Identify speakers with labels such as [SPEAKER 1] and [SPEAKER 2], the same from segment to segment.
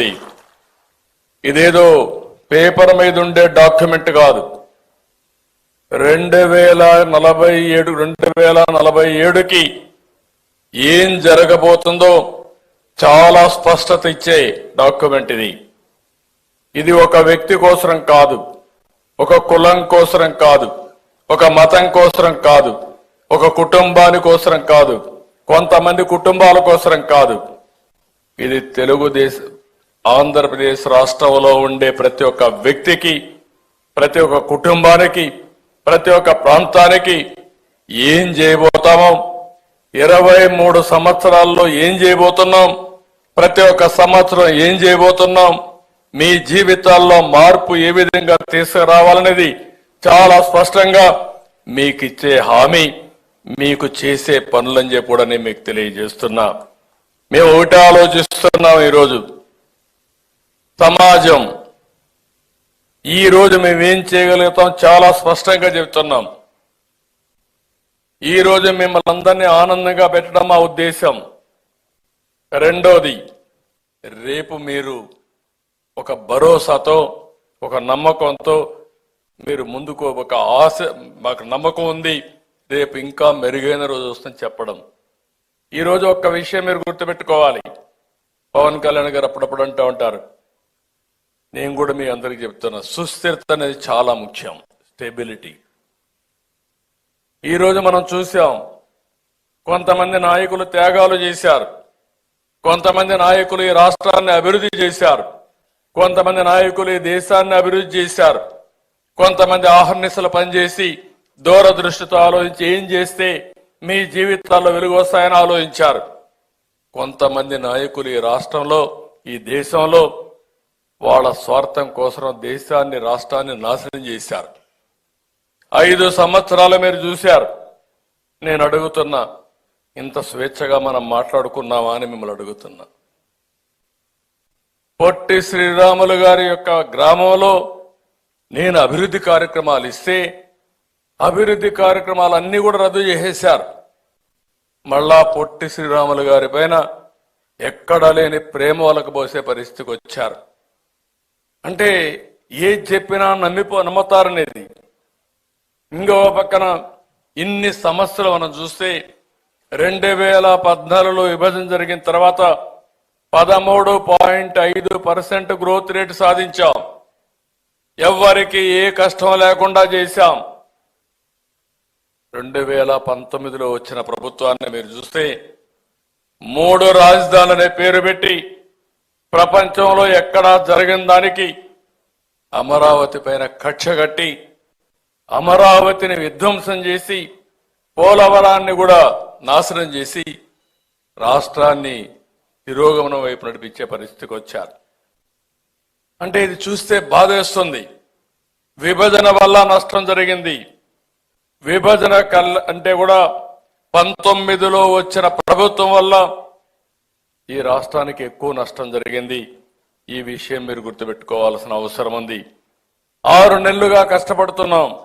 [SPEAKER 1] ఉంది ఇదేదో పేపర్ మీద ఉండే డాక్యుమెంట్ కాదు. రెండు వేల నలభై ఏడు రెండు వేల నలభై ఏడుకి ఏం జరగబోతుందో చాలా స్పష్టత ఇచ్చే డాక్యుమెంట్ ఇది. ఇది ఒక వ్యక్తి కోసరం కాదు. ఒక కులం కోసరం కాదు. ఒక మతం కోసరం కాదు. ఒక కుటుంబాని కోసరం కాదు. కొంతమంది కుటుంబాల కోసరం కాదు. ఇది తెలుగుదేశం ఆంధ్రప్రదేశ్ రాష్ట్రంలో ఉండే ప్రతి ఒక్క వ్యక్తికి ప్రతి ఒక్క కుటుంబానికి ప్రతి ఒక్క ప్రాంతానికి ఏం చేయబోతామో ఇరవై మూడు సంవత్సరాల్లో ఏం చేయబోతున్నాం ప్రతి ఒక్క సంవత్సరం ఏం చేయబోతున్నాం మీ జీవితాల్లో మార్పు ఏ విధంగా తీసుకురావాలనేది చాలా స్పష్టంగా మీకు ఇచ్చే హామీ మీకు చేసే పనులని చెప్పి కూడా నేను మీకు తెలియజేస్తున్నా. మేము ఒకటే ఆలోచిస్తున్నాం ఈరోజు. సమాజం. ఈ రోజు మేము ఏం చేయగలుగుతాం చాలా స్పష్టంగా చెప్తున్నాం ఈ రోజు మిమ్మల్ని అందరినీ ఆనందంగా పెట్టడం మా ఉద్దేశం. రెండోది రేపు మీరు ఒక భరోసాతో ఒక నమ్మకంతో మీరు ముందుకు ఒక ఆశ మాకు నమ్మకం ఉంది రేపు ఇంకా మెరుగైన రోజు వస్తుందని చెప్పడం. ఈరోజు ఒక్క విషయం మీరు గుర్తుపెట్టుకోవాలి. పవన్ కళ్యాణ్ గారు అప్పుడప్పుడు అంటూ ఉంటారు. నేను కూడా మీ అందరికి చెప్తున్నా సుస్థిరత అనేది చాలా ముఖ్యం స్టెబిలిటీ. ఈరోజు మనం చూసాం కొంతమంది నాయకులు త్యాగాలు చేశారు. కొంతమంది నాయకులు ఈ రాష్ట్రాన్ని అభివృద్ధి చేశారు. కొంతమంది నాయకులు ఈ దేశాన్ని అభివృద్ధి చేశారు. కొంతమంది ఆహర్నిశలు పనిచేసి దూరదృష్టితో ఆలోచించి ఏం చేస్తే మీ జీవితాల్లో వెలుగు వస్తాయని ఆలోచించారు. కొంతమంది నాయకులు ఈ రాష్ట్రంలో ఈ దేశంలో వాళ్ళ స్వార్థం కోసం దేశాన్ని రాష్ట్రాన్ని నాశనం చేశారు. ఐదు సంవత్సరాలు మీరు చూశారు. నేను అడుగుతున్నా ఇంత స్వేచ్ఛగా మనం మాట్లాడుకున్నామా అని మిమ్మల్ని అడుగుతున్నా. పొట్టి శ్రీరాములు గారి యొక్క గ్రామంలో నేను అభివృద్ధి కార్యక్రమాలు ఇస్తే అభివృద్ధి కార్యక్రమాలు అన్ని కూడా రద్దు చేసేశారు. మళ్ళా పొట్టి శ్రీరాములు గారి పైన ఎక్కడ లేని ప్రేమ వాళ్ళకు పోసే పరిస్థితికి వచ్చారు. అంటే ఏది చెప్పినా నమ్మిపో నమ్ముతారనేది. ఇంకో పక్కన ఇన్ని సమస్యలు మనం చూస్తే రెండు వేల పద్నాలుగులో విభజన జరిగిన తర్వాత పదమూడు పాయింట్ ఐదు పర్సెంట్ గ్రోత్ రేట్ సాధించాం. ఎవ్వరికి ఏ కష్టం లేకుండా చేశాం. రెండు వేల పంతొమ్మిదిలో వచ్చిన ప్రభుత్వాన్ని మీరు చూస్తే మూడు రాజధానులనే అనే పేరు పెట్టి ప్రపంచంలో ఎక్కడా జరగని దానికి అమరావతి పైన కక్ష కట్టి అమరావతిని విధ్వంసం చేసి పోలవరాన్ని కూడా నాశనం చేసి రాష్ట్రాన్ని తిరోగమనం వైపు నడిపించే పరిస్థితికి వచ్చారు. అంటే ఇది చూస్తే బాధేస్తుంది విభజన వల్ల నష్టం జరిగింది. విభజన కల్ అంటే కూడా పంతొమ్మిదిలో వచ్చిన ప్రభుత్వం వల్ల ఈ రాష్ట్రానికి ఎక్కువ నష్టం జరిగింది. ఈ విషయం మీరు గుర్తుపెట్టుకోవాల్సిన అవసరం ఉంది. ఆరు నెలలుగా కష్టపడుతున్నాం.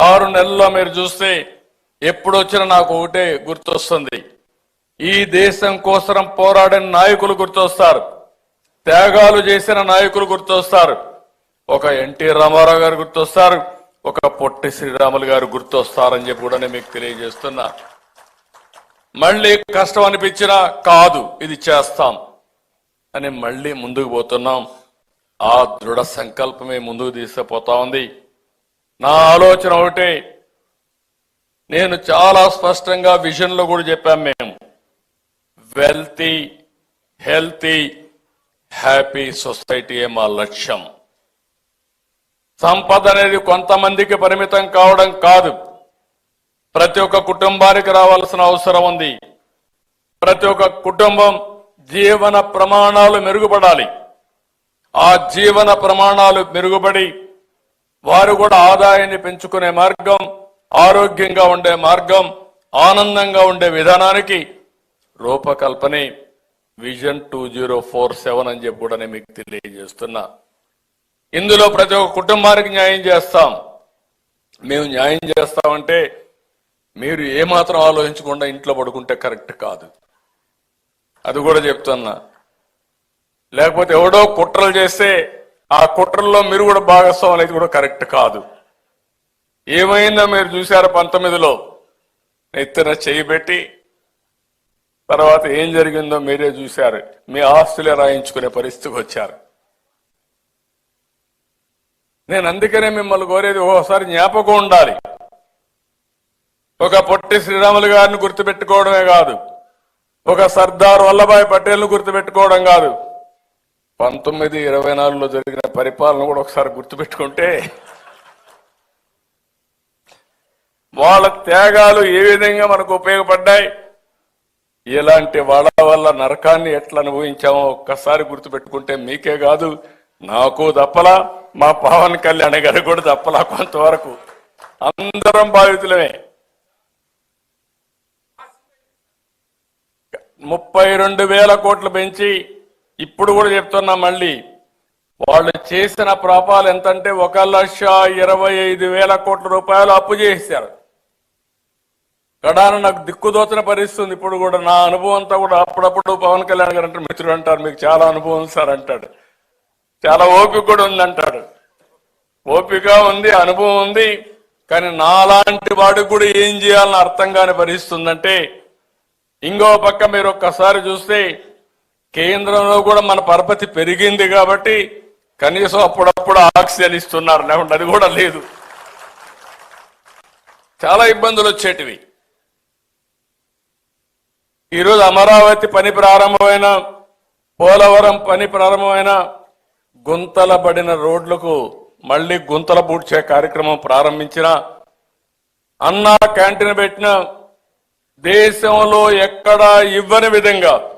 [SPEAKER 1] ఆరు నెలల్లో మీరు చూస్తే ఎప్పుడు వచ్చినా నాకు ఒకటే గుర్తొస్తుంది. ఈ దేశం కోసం పోరాడిన నాయకులు గుర్తొస్తారు. త్యాగాలు చేసిన నాయకులు గుర్తొస్తారు. ఒక ఎన్టీ రామారావు గారు గుర్తొస్తారు. ఒక పొట్టి శ్రీరాములు గారు గుర్తొస్తారని చెప్పి కూడా నేను మీకు తెలియజేస్తున్నా. మళ్ళీ కష్టం అనిపించినా కాదు ఇది చేస్తాం అని మళ్ళీ ముందుకు పోతున్నాం. ఆ దృఢ సంకల్పమే ముందుకు తీసుకుపోతా ఉంది. నా ఆలోచన ఒకటే నేను చాలా స్పష్టంగా విజన్లో కూడా చెప్పాం మేము. వెల్తీ హెల్తీ హ్యాపీ సొసైటీయే మా లక్ష్యం. సంపద అనేది కొంతమందికి పరిమితం కావడం కాదు. ప్రతి ఒక్క కుటుంబానికి రావాల్సిన అవసరం ఉంది. ప్రతి ఒక్క కుటుంబం జీవన ప్రమాణాలు మెరుగుపడాలి. ఆ జీవన ప్రమాణాలు మెరుగుపడి వారు కూడా ఆదాయాన్ని పెంచుకునే మార్గం ఆరోగ్యంగా ఉండే మార్గం ఆనందంగా ఉండే విధానానికి రూపకల్పనే vision two zero four seven అని చెప్పి కూడా నేను మీకు తెలియజేస్తున్నా. ఇందులో ప్రతి ఒక్క కుటుంబానికి న్యాయం చేస్తాం. మేము న్యాయం చేస్తామంటే మీరు ఏమాత్రం ఆలోచించకుండా ఇంట్లో పడుకుంటే కరెక్ట్ కాదు. అది కూడా చెప్తున్నా. లేకపోతే ఎవడో కుట్రలు చేస్తే ఆ కుట్రల్లో మీరు కూడా భాగస్వామి అనేది కూడా కరెక్ట్ కాదు. ఏమైందో మీరు చూశారు పంతొమ్మిదిలో. ఎత్తున చేయి పెట్టి తర్వాత ఏం జరిగిందో మీరే చూశారు. మీ ఆస్తులే రాయించుకునే పరిస్థితికి వచ్చారు. నేను అందుకనే మిమ్మల్ని కోరేది ఓసారి జ్ఞాపకం ఉండాలి. ఒక పొట్టి శ్రీరాములు గారిని గుర్తుపెట్టుకోవడమే కాదు. ఒక సర్దార్ వల్లభాయ్ పటేల్ను గుర్తుపెట్టుకోవడం కాదు. పంతొమ్మిది ఇరవై నాలుగులో జరిగిన పరిపాలన కూడా ఒకసారి గుర్తుపెట్టుకుంటే వాళ్ళ త్యాగాలు ఏ విధంగా మనకు ఉపయోగపడ్డాయి? ఇలాంటి వాళ్ళ వల్ల నరకాన్ని ఎట్లా అనుభవించామో ఒక్కసారి గుర్తుపెట్టుకుంటే మీకే కాదు నాకు తప్పలా మా పవన్ కళ్యాణ్ గారు కూడా తప్పలా కొంతవరకు. అందరం బాధితులమే. ముప్పై రెండు వేల కోట్లు పెంచి ఇప్పుడు కూడా చెప్తున్నా మళ్ళీ. వాళ్ళు చేసిన ప్రాపాలు ఎంతంటే ఒక లక్ష ఇరవై ఐదు వేల కోట్ల రూపాయలు అప్పు చేశారు. గడాన నాకు దిక్కుదోచన పరిస్థితుంది. ఇప్పుడు కూడా నా అనుభవం అంతా కూడా అప్పుడప్పుడు పవన్ కళ్యాణ్ గారు అంటారు మిత్రుడు అంటారు. మీకు చాలా అనుభవం ఉంది సార్ అంటాడు. చాలా ఓపిక కూడా ఉంది అంటాడు. ఓపిక ఉంది అనుభవం ఉంది. కానీ నాలాంటి వాడికి కూడా ఏం చేయాలని అర్థం కాని పరిస్థితి అంటే ఇంకో పక్క మీరు ఒక్కసారి చూస్తే కేంద్రంలో కూడా మన పరపతి పెరిగింది కాబట్టి కనీసం అప్పుడప్పుడు ఆక్సిజన్ ఇస్తున్నారు. లేకుంటే అది కూడా లేదు. చాలా ఇబ్బందులు వచ్చేటివి. ఈరోజు అమరావతి పని ప్రారంభమైన పోలవరం పని ప్రారంభమైన గుంతల పడిన రోడ్లకు మళ్ళీ గుంతల పూడ్చే కార్యక్రమం ప్రారంభించిన అన్నా క్యాంటీన్ పెట్టిన దేశంలో ఎక్కడా ఇవ్వని విధంగా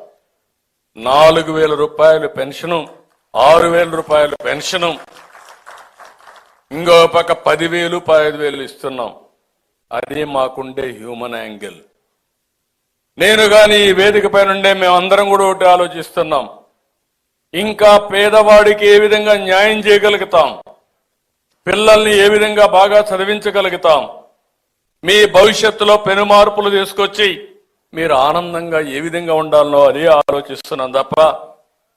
[SPEAKER 1] నాలుగు వేల రూపాయలు పెన్షను ఆరు వేల రూపాయలు పెన్షను ఇంకో పక్క పదివేలు పదహైదు వేలు ఇస్తున్నాం. అది మాకుండే హ్యూమన్ యాంగిల్. నేను కానీ ఈ వేదిక పైన ఉండే మేమందరం కూడా ఒకటి ఆలోచిస్తున్నాం. ఇంకా పేదవాడికి ఏ విధంగా న్యాయం చేయగలుగుతాం? పిల్లల్ని ఏ విధంగా బాగా చదివించగలుగుతాం? మీ భవిష్యత్తులో పెను మార్పులు తీసుకొచ్చి మీరు ఆనందంగా ఏ విధంగా ఉండాలనో అదే ఆలోచిస్తున్నాం తప్ప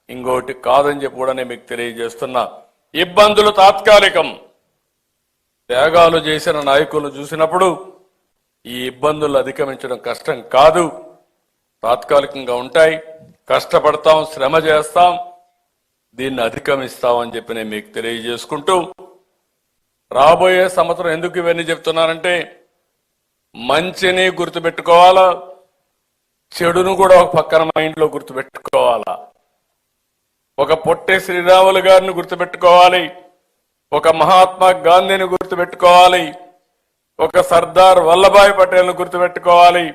[SPEAKER 1] ఇంకోటి కాదని చెప్పి కూడా నేను మీకు తెలియజేస్తున్నా. ఇబ్బందులు తాత్కాలికం. త్యాగాలు చేసిన నాయకులను చూసినప్పుడు ఈ ఇబ్బందులు అధిగమించడం కష్టం కాదు. తాత్కాలికంగా ఉంటాయి. కష్టపడతాం శ్రమ చేస్తాం. దీన్ని అధిగమిస్తాం అని చెప్పి నేను మీకు తెలియజేసుకుంటూ రాబోయే సంవత్సరం ఎందుకు ఇవన్నీ చెప్తున్నానంటే మంచిని గుర్తుపెట్టుకోవాలా? చెడును కూడా ఒక పక్కన మైండ్లో గుర్తుపెట్టుకోవాలా? ఒక పొట్టే శ్రీరాములు గారిని గుర్తుపెట్టుకోవాలి. ఒక మహాత్మా గాంధీని గుర్తుపెట్టుకోవాలి. ఒక సర్దార్ వల్లభాయ్ పటేల్ను గుర్తుపెట్టుకోవాలి.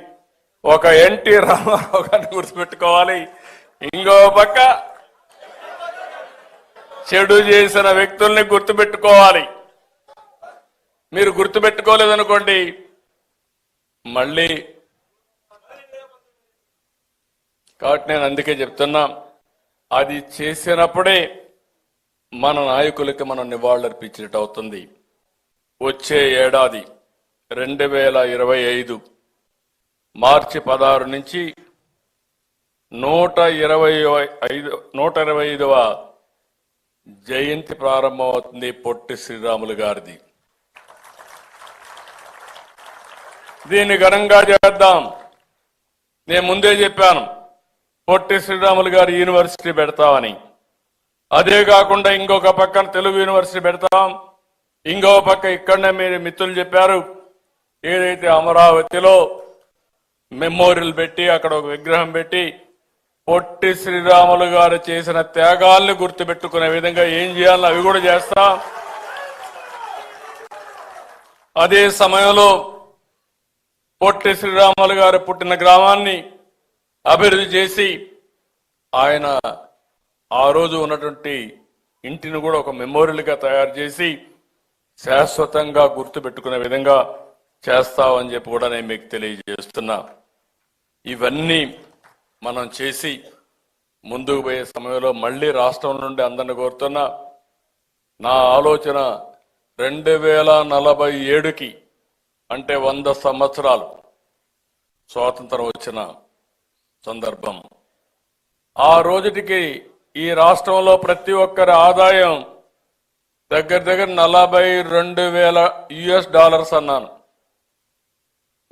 [SPEAKER 1] ఒక ఎన్టీ రామారావు గారిని గుర్తుపెట్టుకోవాలి. ఇంకో పక్క చెడు చేసిన వ్యక్తుల్ని గుర్తుపెట్టుకోవాలి. మీరు గుర్తుపెట్టుకోలేదనుకోండి మళ్ళీ కాబట్టి నేను అందుకే చెప్తున్నా అది చేసినప్పుడే మన నాయకులకి మనం నివాళులర్పించినట్టు అవుతుంది. వచ్చే ఏడాది రెండు వేల ఇరవై ఐదు మార్చి పదహారు నుంచి నూట ఇరవై ఐదు నూట ఇరవై ఐదవ జయంతి ప్రారంభమవుతుంది పొట్టి శ్రీరాములు గారిది. దీన్ని ఘనంగా చేద్దాం. నేను ముందే చెప్పాను పొట్టి శ్రీరాములు గారి యూనివర్సిటీ పెడతామని. అదే కాకుండా ఇంకొక పక్కన తెలుగు యూనివర్సిటీ పెడతాం. ఇంకో పక్క ఇక్కడనే మీరు మిత్రులు చెప్పారు ఏదైతే అమరావతిలో మెమోరియల్ పెట్టి అక్కడ ఒక విగ్రహం పెట్టి పొట్టి శ్రీరాములు గారు చేసిన త్యాగాల్ని గుర్తుపెట్టుకునే విధంగా ఏం చేయాలో అవి కూడా చేస్తాం. అదే సమయంలో పొట్టి శ్రీరాములు గారు పుట్టిన గ్రామాన్ని అభివృద్ధి చేసి ఆయన ఆ రోజు ఉన్నటువంటి ఇంటిని కూడా ఒక మెమోరియల్గా తయారు చేసి శాశ్వతంగా గుర్తుపెట్టుకునే విధంగా చేస్తామని చెప్పి కూడా నేను మీకు తెలియజేస్తున్నా. ఇవన్నీ మనం చేసి ముందుకు పోయే సమయంలో మళ్ళీ రాష్ట్రం నుండి అందరిని కోరుతున్నా నా ఆలోచన రెండు వేల నలభై ఏడుకి అంటే వంద సంవత్సరాలు స్వాతంత్రం వచ్చిన సందర్భం. ఆ రోజుటికి ఈ రాష్ట్రంలో ప్రతి ఒక్కరి ఆదాయం దగ్గర దగ్గర నలభై రెండు వేల యుఎస్ డాలర్స్ అన్నాను.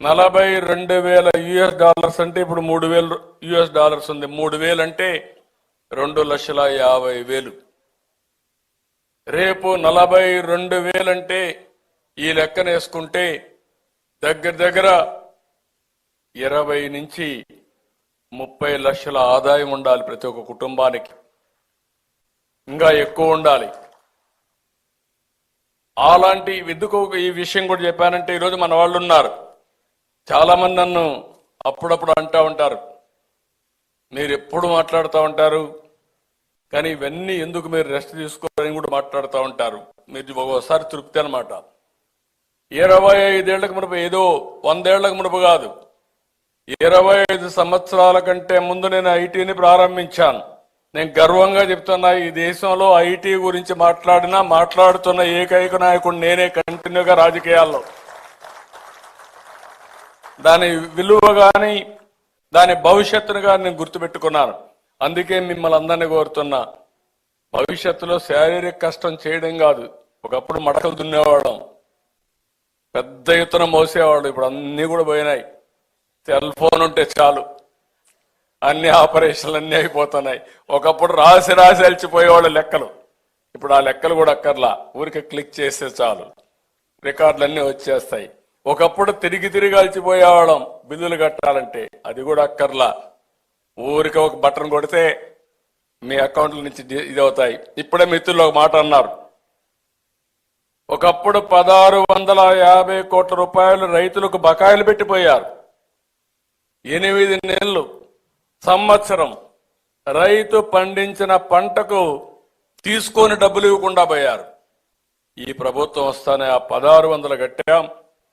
[SPEAKER 1] నలభై రెండు వేల యుఎస్ డాలర్స్ అంటే ఇప్పుడు మూడు వేలు యుఎస్ డాలర్స్ ఉంది. మూడు వేలు అంటే రెండు లక్షల యాభై వేలు. రేపు నలభై రెండు వేలంటే ఈ లెక్కన వేసుకుంటే దగ్గర దగ్గర ఇరవై నుంచి ముప్పై లక్షల ఆదాయం ఉండాలి ప్రతి ఒక్క కుటుంబానికి. ఇంకా ఎక్కువ ఉండాలి. అలాంటి ఎందుకు ఈ విషయం కూడా చెప్పానంటే ఈరోజు మన వాళ్ళు ఉన్నారు. చాలామంది నన్ను అప్పుడప్పుడు అంటా ఉంటారు. మీరు ఎప్పుడు మాట్లాడుతూ ఉంటారు? కానీ ఇవన్నీ ఎందుకు మీరు రెస్ట్ తీసుకోవాలని కూడా మాట్లాడుతూ ఉంటారు. మీరు ఒక్కోసారి తృప్తి అనమాట ఇరవై ఐదేళ్ళకు మునుపు ఏదో వందేళ్ళకు మునుపు కాదు. ఇరవై ఐదు సంవత్సరాల కంటే ముందు నేను ఐటీని ప్రారంభించాను. నేను గర్వంగా చెప్తున్నా ఈ దేశంలో ఐటీ గురించి మాట్లాడినా మాట్లాడుతున్న ఏకైక నాయకుడు నేనే కంటిన్యూగా రాజకీయాల్లో. దాని విలువ కానీ దాని భవిష్యత్తును కానీ నేను గుర్తుపెట్టుకున్నాను. అందుకే మిమ్మల్ని అందరినీ కోరుతున్నా భవిష్యత్తులో శారీరక కష్టం చేయడం కాదు. ఒకప్పుడు మడకలు దున్నేవాళ్ళం. పెద్ద ఎత్తున మోసేవాడు ఇప్పుడు అన్నీ కూడా పోయినాయి. సెల్ ఫోన్ ఉంటే చాలు. అన్ని ఆపరేషన్లు అన్నీ అయిపోతున్నాయి. ఒకప్పుడు రాసి రాసి అలిచిపోయేవాళ్ళు లెక్కలు. ఇప్పుడు ఆ లెక్కలు కూడా అక్కర్లా. ఊరికే క్లిక్ చేస్తే చాలు. రికార్డులన్నీ వచ్చేస్తాయి. ఒకప్పుడు తిరిగి తిరిగి అలిచిపోయేవాళ్ళం బిల్లులు కట్టాలంటే. అది కూడా అక్కర్లా. ఊరికి ఒక బటన్ కొడితే మీ అకౌంట్ల నుంచి ఇది అవుతాయి. ఇప్పుడే మిత్రులు ఒక మాట అన్నారు. ఒకప్పుడు పదహారు వందల యాభై కోట్ల రూపాయలు రైతులకు బకాయిలు పెట్టిపోయారు. ఎనిమిది నెలలు సంవత్సరం రైతు పండించిన పంటకు తీసుకొని డబ్బులు ఇవ్వకుండా పోయారు. ఈ ప్రభుత్వం వస్తానే ఆ పదహారు వందలు కట్టాం.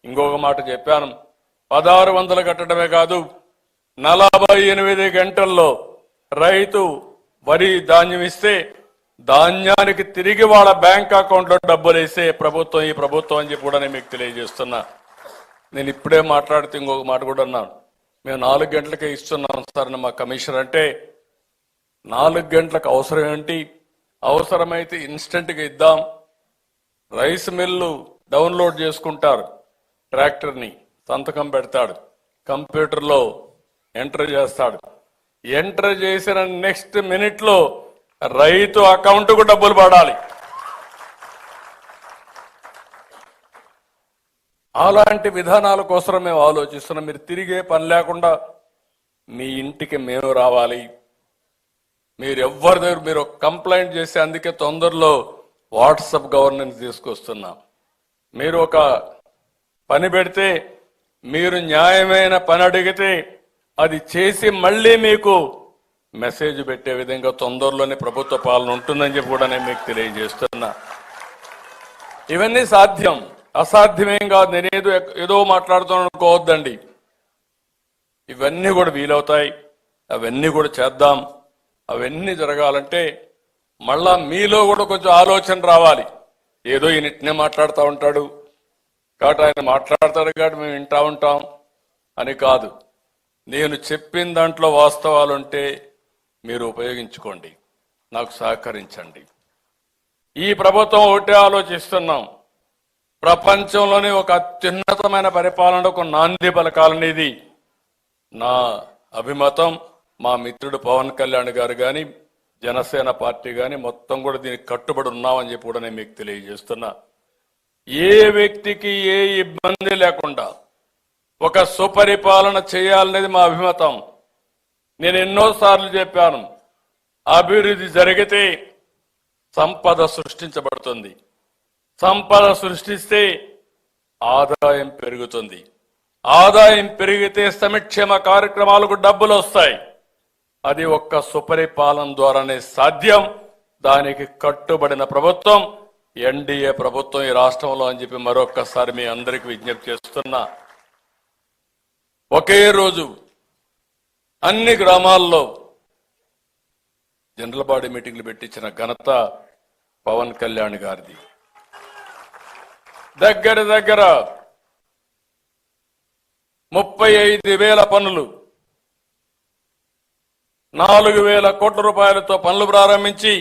[SPEAKER 1] ఇంకొక మాట చెప్పాను. పదహారు వందలు కట్టడమే కాదు నలభై ఎనిమిది గంటల్లో రైతు వరి ధాన్యం ఇస్తే ధాన్యానికి తిరిగి వాళ్ళ బ్యాంక్ అకౌంట్లో డబ్బులు వేసే ప్రభుత్వం ఈ ప్రభుత్వం అని చెప్పి కూడా నేను మీకు తెలియజేస్తున్నా. నేను ఇప్పుడే మాట్లాడితే ఇంకొక మాట కూడా అన్నాను. మేము నాలుగు గంటలకే ఇస్తున్నాం సార్ అని మా కమిషనర్ అంటే నాలుగు గంటలకు అవసరం ఏంటి? అవసరమైతే ఇన్స్టెంట్గా ఇద్దాం. రైస్ మిల్లు డౌన్లోడ్ చేసుకుంటారు ట్రాక్టర్ని. సంతకం పెడతాడు. కంప్యూటర్లో ఎంటర్ చేస్తాడు. ఎంటర్ చేసిన నెక్స్ట్ మినిట్లో రైతు అకౌంట్కు డబ్బులు పడాలి. అలాంటి విధానాల కోసం మేము ఆలోచిస్తున్నాం. మీరు తిరిగే పని లేకుండా మీ ఇంటికి మేము రావాలి. మీరు ఎవ్వరి దగ్గర మీరు కంప్లైంట్ చేసి అందుకే తొందరలో వాట్సప్ గవర్నెన్స్ తీసుకొస్తున్నాం. మీరు ఒక పని పెడితే మీరు న్యాయమైన పని అడిగితే అది చేసి మళ్ళీ మీకు మెసేజ్ పెట్టే విధంగా తొందరలోనే ప్రభుత్వ పాలన ఉంటుందని చెప్పి కూడా నేను మీకు తెలియజేస్తున్నా. ఇవన్నీ సాధ్యం. అసాధ్యమేం కాదు. నేనేదో ఏదో మాట్లాడుతున్నాను అనుకోవద్దండి. ఇవన్నీ కూడా వీలవుతాయి. అవన్నీ కూడా చేద్దాం. అవన్నీ జరగాలంటే మళ్ళా మీలో కూడా కొంచెం ఆలోచన రావాలి. ఏదో ఈయన మాట్లాడుతూ ఉంటాడు. కాబట్టి ఆయన మాట్లాడతాడు కాబట్టి మేము వింటా ఉంటాం. అని కాదు. నేను చెప్పిన దాంట్లో వాస్తవాలుంటే మీరు ఉపయోగించుకోండి. నాకు సహకరించండి. ఈ ప్రభుత్వం ఒకటే ఆలోచిస్తున్నాం. ప్రపంచంలోనే ఒక అత్యున్నతమైన పరిపాలనకు నాంది పలకాలనేది నా అభిమతం మా మిత్రుడు పవన్ కళ్యాణ్ గారు కానీ జనసేన పార్టీ కానీ మొత్తం కూడా దీనికి కట్టుబడి ఉన్నామని చెప్పి కూడా నేను మీకు తెలియజేస్తున్నా. ఏ వ్యక్తికి ఏ ఇబ్బంది లేకుండా ఒక సుపరిపాలన చేయాలనేది మా అభిమతం. నేను ఎన్నోసార్లు చెప్పాను అభివృద్ధి జరిగితే సంపద సృష్టించబడుతుంది. సంపద సృష్టిస్తే ఆదాయం పెరుగుతుంది. ఆదాయం పెరిగితే సంక్షేమ కార్యక్రమాలకు డబ్బులు వస్తాయి. అది ఒక్క సుపరిపాలన ద్వారానే సాధ్యం. దానికి కట్టుబడిన ప్రభుత్వం ఎన్డీఏ ప్రభుత్వం ఈ రాష్ట్రంలో అని చెప్పి మరొక్కసారి మీ అందరికి విజ్ఞప్తి చేస్తున్నా. ఒకే రోజు అన్ని గ్రామాల్లో జనరల్ బాడీ మీటింగ్లు పెట్టించిన ఘనత పవన్ కళ్యాణ్ గారిది. దగ్గర దగ్గర ముప్పై ఐదు వేల పనులు నాలుగు వేల కోట్ల రూపాయలతో పనులు ప్రారంభించి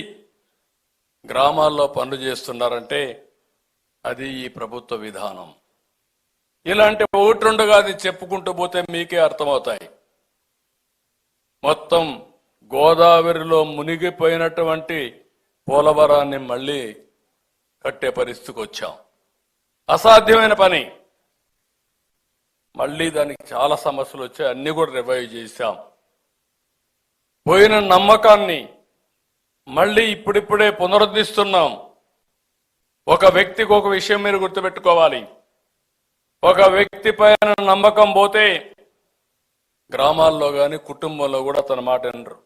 [SPEAKER 1] గ్రామాల్లో పనులు చేస్తున్నారంటే అది ఈ ప్రభుత్వ విధానం. ఇలాంటి ఒకటి రెండుగా అది చెప్పుకుంటూ పోతే మీకే అర్థమవుతాయి. మొత్తం గోదావరిలో మునిగిపోయినటువంటి పోలవరాన్ని మళ్ళీ కట్టే పరిస్థితికి వచ్చాం. అసాధ్యమైన పని. మళ్ళీ దానికి చాలా సమస్యలు వచ్చాయి. అన్ని కూడా రివైవ్ చేశాం. పోయిన నమ్మకాన్ని మళ్ళీ ఇప్పుడిప్పుడే పునరుద్ధరిస్తున్నాం ఒక వ్యక్తికి ఒక విషయం మీరు గుర్తుపెట్టుకోవాలి. ఒక వ్యక్తి పైన నమ్మకం పోతే గ్రామాల్లో కానీ కుటుంబంలో కూడా తన మాట వినరు.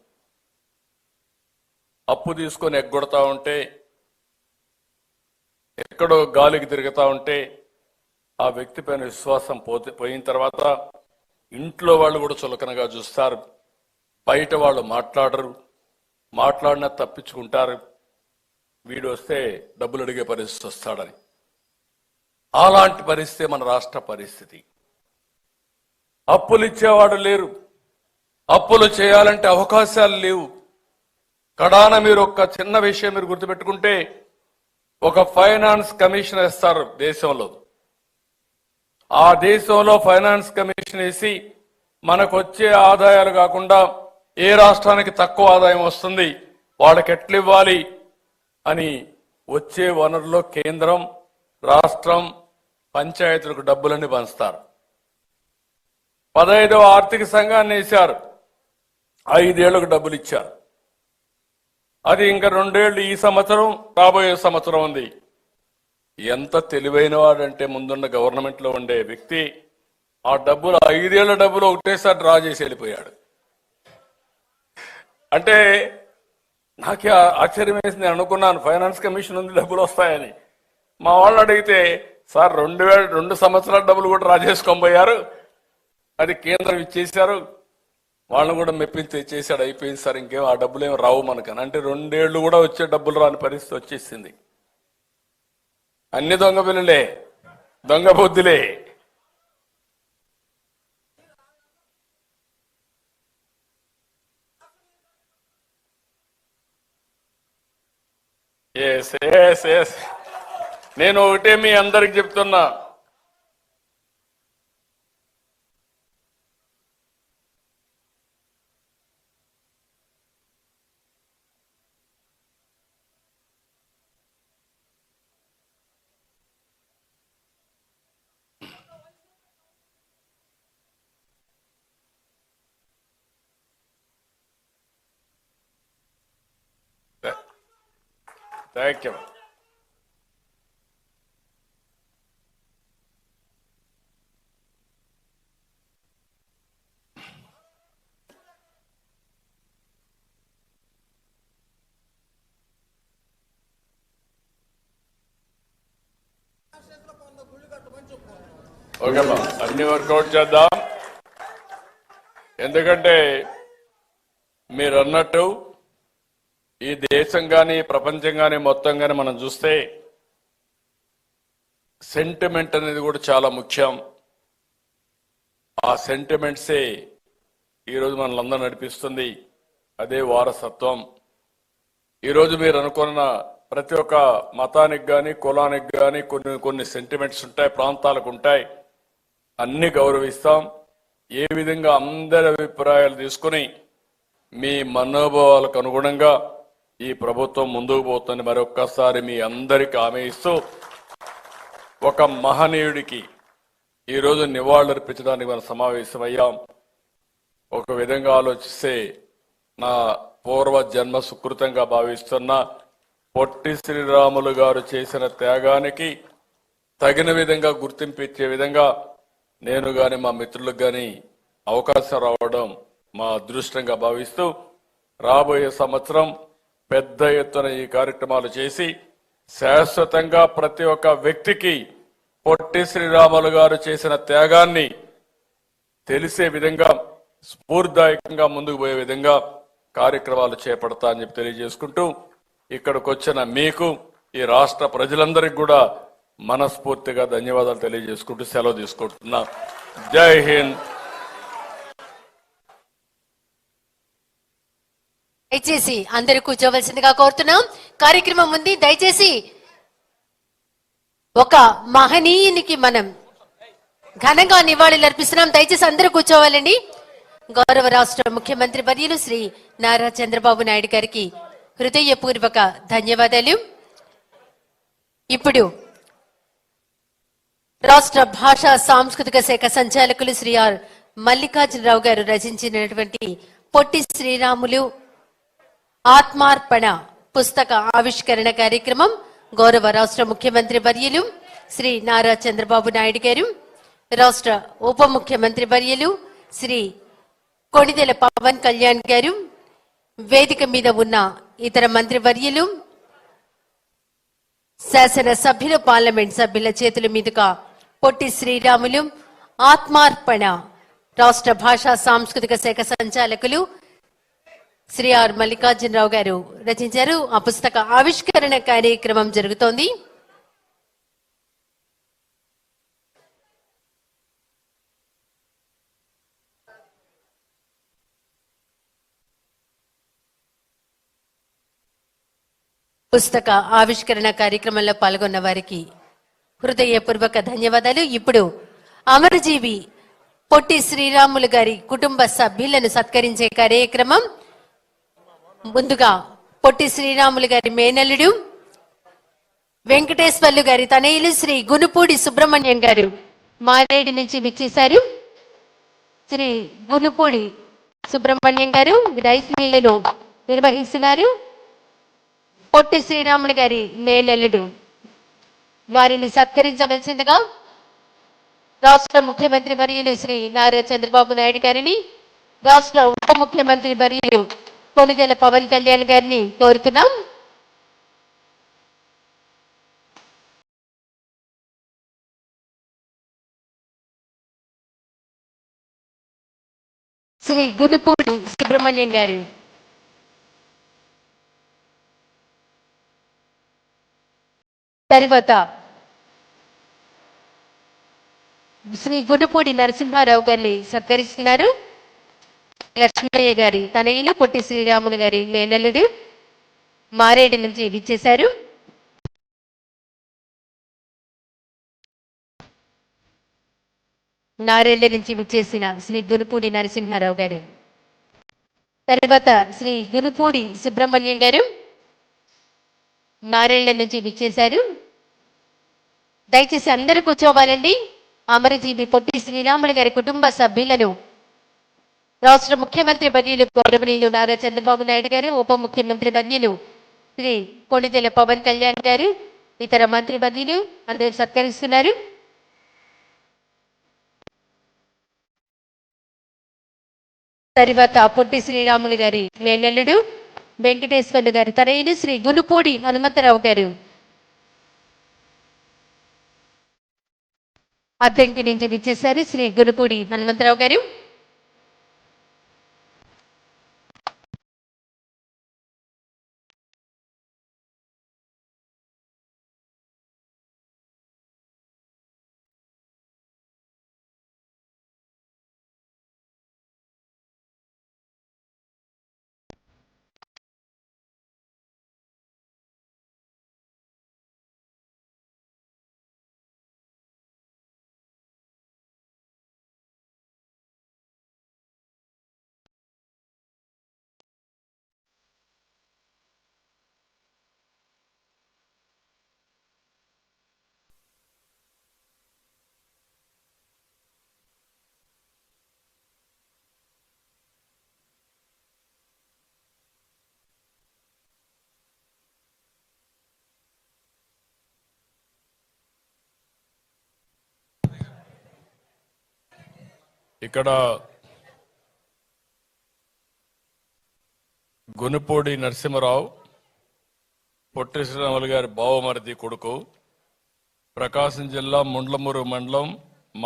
[SPEAKER 1] అప్పు తీసుకొని ఎగ్గొడతా ఉంటే ఎక్కడో గాలికి తిరుగుతూ ఉంటే ఆ వ్యక్తి పైన విశ్వాసం పోతే పోయిన తర్వాత ఇంట్లో వాళ్ళు కూడా చులకనగా చూస్తారు. బయట వాళ్ళు మాట్లాడరు. మాట్లాడినా తప్పించుకుంటారు. వీడు వస్తే డబ్బులు అడిగే పరిస్థితి వస్తాడని. అలాంటి పరిస్థితి మన రాష్ట్ర పరిస్థితి. అప్పులు ఇచ్చేవాడు లేరు. అప్పులు చేయాలంటే అవకాశాలు లేవు. కడాన మీరు ఒక చిన్న విషయం మీరు గుర్తుపెట్టుకుంటే ఒక ఫైనాన్స్ కమిషన్ ఇస్తారు దేశంలో. ఆ దేశంలో ఫైనాన్స్ కమిషన్ వేసి మనకు వచ్చే ఆదాయాలు కాకుండా ఏ రాష్ట్రానికి తక్కువ ఆదాయం వస్తుంది వాళ్ళకి ఎట్లు ఇవ్వాలి అని వచ్చే వనరులో కేంద్రం రాష్ట్రం పంచాయతీలకు డబ్బులన్నీ పంచుతారు. పదహైదవ ఆర్థిక సంఘాన్ని వేశారు. ఐదేళ్ళకు డబ్బులు ఇచ్చారు. అది ఇంకా రెండేళ్ళు ఈ సంవత్సరం రాబోయే సంవత్సరం ఉంది. ఎంత తెలివైన వాడంటే ముందున్న గవర్నమెంట్లో ఉండే వ్యక్తి ఆ డబ్బులు ఐదేళ్ళ డబ్బులు ఒకటేసారి డ్రా చేసి వెళ్ళిపోయాడు. అంటే నాకే ఆశ్చర్యం వేసింది. నేను అనుకున్నాను ఫైనాన్స్ కమిషన్ ఉంది డబ్బులు వస్తాయని. మా వాళ్ళు అడిగితే సార్ రెండు వేల రెండు సంవత్సరాల డబ్బులు కూడా డ్రా చేసుకొని పోయారు అది కేంద్రం ఇచ్చేశారు. వాళ్ళని కూడా మెప్పించి తెచ్చేసాడు అయిపోయింది సార్ ఇంకేం ఆ డబ్బులు ఏమి రావు మనకని. అంటే రెండేళ్ళు కూడా వచ్చే డబ్బులు రాని పరిస్థితి వచ్చేసింది. అన్ని దొంగ పిల్లలే దొంగ బుద్ధులే. ఎస్ ఎస్ ఎస్ నేను ఒకటే మీ అందరికి చెప్తున్నా. థ్యాంక్ యూ ఓకేమ్మా అన్ని వర్కౌట్ చేద్దాం. ఎందుకంటే మీరు అన్నట్టు ఈ దేశం కానీ ప్రపంచం కానీ మొత్తం కానీ మనం చూస్తే సెంటిమెంట్ అనేది కూడా చాలా ముఖ్యం. ఆ సెంటిమెంట్సే ఈరోజు మనల్ని నడిపిస్తుంది. అదే వారసత్వం. ఈరోజు మీరు అనుకున్న ప్రతి ఒక్క మతానికి కానీ కులానికి కానీ కొన్ని కొన్ని సెంటిమెంట్స్ ఉంటాయి ప్రాంతాలకు ఉంటాయి. అన్ని గౌరవిస్తాం. ఏ విధంగా అందరి అభిప్రాయాలు తీసుకుని మీ మనోభావాలకు అనుగుణంగా ఈ ప్రభుత్వం ముందుకు పోతుంది మరొక్కసారి మీ అందరికి హామీ ఇస్తూ ఒక మహనీయుడికి ఈరోజు నివాళులర్పించడానికి మనం సమావేశమయ్యాం. ఒక విధంగా ఆలోచిస్తే నా పూర్వ జన్మ సుకృతంగా భావిస్తున్న పొట్టి శ్రీరాములు గారు చేసిన త్యాగానికి తగిన విధంగా గుర్తింపు ఇచ్చే విధంగా నేను గాని మా మిత్రులకు గాని అవకాశం రావడం మా అదృష్టంగా భావిస్తూ రాబోయే సంవత్సరం పెద్ద ఎత్తున ఈ కార్యక్రమాలు చేసి శాశ్వతంగా ప్రతి ఒక్క వ్యక్తికి పొట్టి శ్రీరాములు గారు చేసిన త్యాగాన్ని తెలిసే విధంగా స్ఫూర్తిదాయకంగా ముందుకు పోయే విధంగా కార్యక్రమాలు చేపడతా అని చెప్పి తెలియజేసుకుంటూ ఇక్కడికి వచ్చిన మీకు ఈ రాష్ట్ర ప్రజలందరికీ కూడా మనస్ఫూర్తిగా ధన్యవాదాలు తెలియజేసుకుంటూ సెలవు తీసుకుంటున్నా. జై హింద్.
[SPEAKER 2] దయచేసి అందరూ కూర్చోవలసిందిగా కోరుతున్నాం. కార్యక్రమం ఉంది. దయచేసి ఒక మహనీయునికి మనం ఘనంగా నివాళులు అర్పిస్తున్నాం. దయచేసి అందరూ కూర్చోవాలండి. గౌరవ రాష్ట్ర ముఖ్యమంత్రి వర్యులు శ్రీ నారా చంద్రబాబు నాయుడు గారికి హృదయపూర్వక ధన్యవాదాలు. ఇప్పుడు రాష్ట్ర భాషా సాంస్కృతిక శాఖ సంచాలకులు శ్రీ ఆర్ మల్లికార్జునరావు గారు రచించినటువంటి పొట్టి శ్రీరాములు ఆత్మార్పణ పుస్తక ఆవిష్కరణ కార్యక్రమం గౌరవ రాష్ట్ర ముఖ్యమంత్రి వర్యులు శ్రీ నారా చంద్రబాబు నాయుడు గారు రాష్ట్ర ఉప ముఖ్యమంత్రి వర్యులు శ్రీ కొణిదెల పవన్ కళ్యాణ్ గారు వేదిక మీద ఉన్న ఇతర మంత్రి వర్యులు శాసన సభ్యులు పార్లమెంట్ సభ్యుల చేతుల మీదుగా పొట్టి శ్రీరాములు ఆత్మార్పణ రాష్ట్ర భాషా సాంస్కృతిక శాఖ సంచాలకులు శ్రీ ఆర్ మల్లికార్జునరావు గారు రచించారు. ఆ పుస్తక ఆవిష్కరణ కార్యక్రమం జరుగుతోంది. పుస్తక ఆవిష్కరణ కార్యక్రమంలో పాల్గొన్న వారికి హృదయపూర్వక ధన్యవాదాలు. ఇప్పుడు అమరజీవి పొట్టి శ్రీరాములు గారి కుటుంబ సభ్యులను సత్కరించే కార్యక్రమం. ముందుగా పొట్టి శ్రీరాములు గారి మేనల్లుడు వెంకటేశ్వర్లు గారి తనయులు శ్రీ గునుపూడి సుబ్రహ్మణ్యం గారు మారేడు నుంచి విచ్చేశారు శ్రీ గునుపూడి సుబ్రహ్మణ్యం గారు రైస్ మిల్లును నిర్వహిస్తున్నారు. పొట్టి శ్రీరాములు గారి మేనల్లుడు వారిని సత్కరించవలసిందిగా రాష్ట్ర ముఖ్యమంత్రి వర్యులు శ్రీ నారా చంద్రబాబు నాయుడు గారిని రాష్ట్ర ఉప ముఖ్యమంత్రి వర్యులు కొనిదెల పవన్ కళ్యాణ్ గారిని కోరుతున్నాం. శ్రీ గునుపూడి సుబ్రహ్మణ్యం గారు. తర్వాత శ్రీ గుడ్డపూడి నరసింహారావు గారిని సత్కరిస్తున్నారు. లక్ష్మయ్య గారి తనయులు పొట్టి శ్రీరాములు గారి మేనల్లుడు మారేడు నుంచి విచ్చేశారు నారేళ్ళ నుంచి విచ్చేసిన శ్రీ గురుపూడి నరసింహారావు గారు. తర్వాత శ్రీ గురుపూడి సుబ్రహ్మణ్యం గారు నారేళ్ళ నుంచి విచ్చేశారు. దయచేసి అందరూ కూర్చోవాలండి. అమరజీవి పొట్టి శ్రీరాములు గారి కుటుంబ సభ్యులను రాష్ట్ర ముఖ్యమంత్రి బదిలీలు గౌరవనీయులు నారా చంద్రబాబు నాయుడు గారు ఉప ముఖ్యమంత్రి బదిలీలు శ్రీ కొణిదెల పవన్ కళ్యాణ్ గారు ఇతర మంత్రి బదిలీలు అందరూ సత్కరిస్తున్నారు. తర్వాత పొట్టి శ్రీరాములు గారి మేనల్లుడు వెంకటేశ్వర్లు గారి తనయుడు శ్రీ గునుపూడి హనుమంతరావు గారు. అద్దెంకి నుంచి విచ్చేశారు శ్రీ గురుపూడి హనుమంతరావు గారు.
[SPEAKER 1] ఇక్కడ గునుపూడి నరసింహరావు పొట్టి శ్రీరాములు గారి బావమరిది కొడుకు ప్రకాశం జిల్లా ముండ్లమూరు మండలం